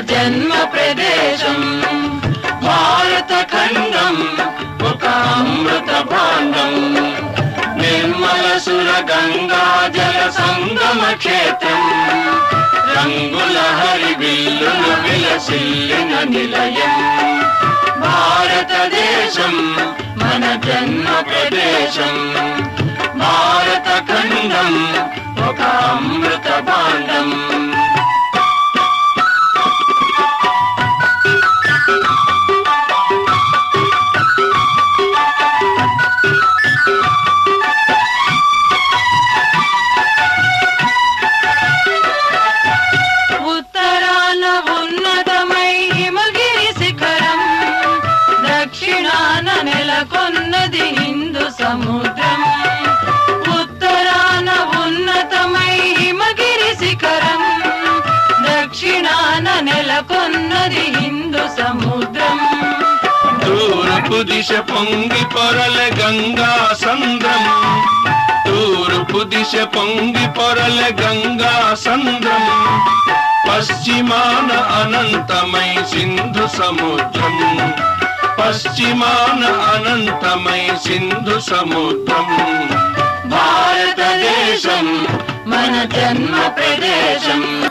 జన్మ ప్రదేశం భారత ఖండం ఒక అమృత భాండం. నిర్మల సుర గంగా జల సంగమ క్షేత్రం. రంగుల హరి హరివిల్లును విలసిల్లిన నిలయం. భారతదేశం మన జన్మ ప్రదేశం భారత ఖండం ఒక అమృత భాండం. నెలకొన్నది హిందూ సముద్రం. తూర్పు దిశ పొంగి పొరల గంగా సంద్రం. తూర్పు దిశ పొంగి పొరల గంగా సంద్రం. పశ్చిమాన అనంతమై సింధు సముద్రం. పశ్చిమాన అనంతమై సింధు సముద్రం. భారతదేశం మన జన్మ ప్రదేశం.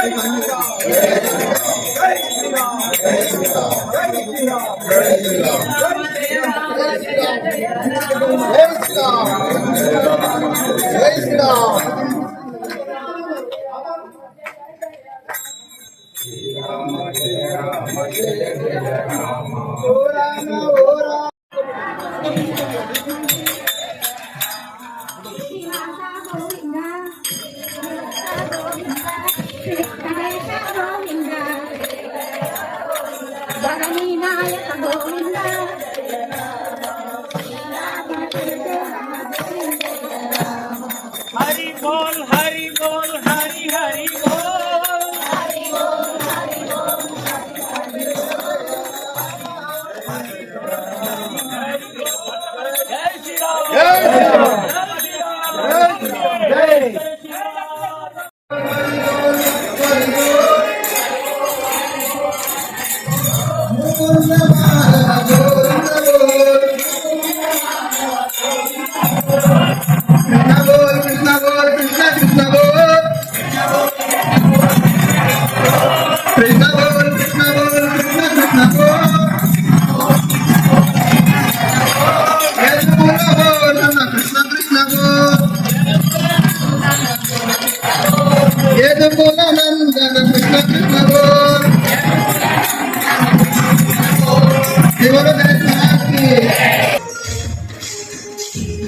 నాయక గోవింద హరి బోల్ హరి బోల్ హరి హరి బోల్ Vamos.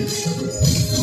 どうぞ。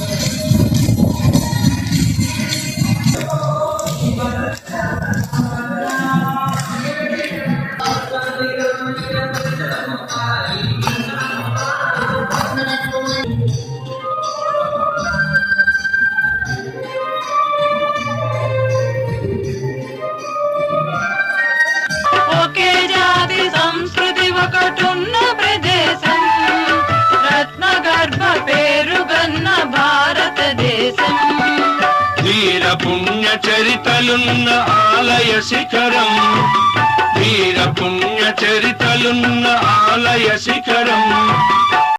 చరితలున్న ఆలయ శిఖరం. వీర పుణ్య చరితలున్న ఆలయ శిఖరం.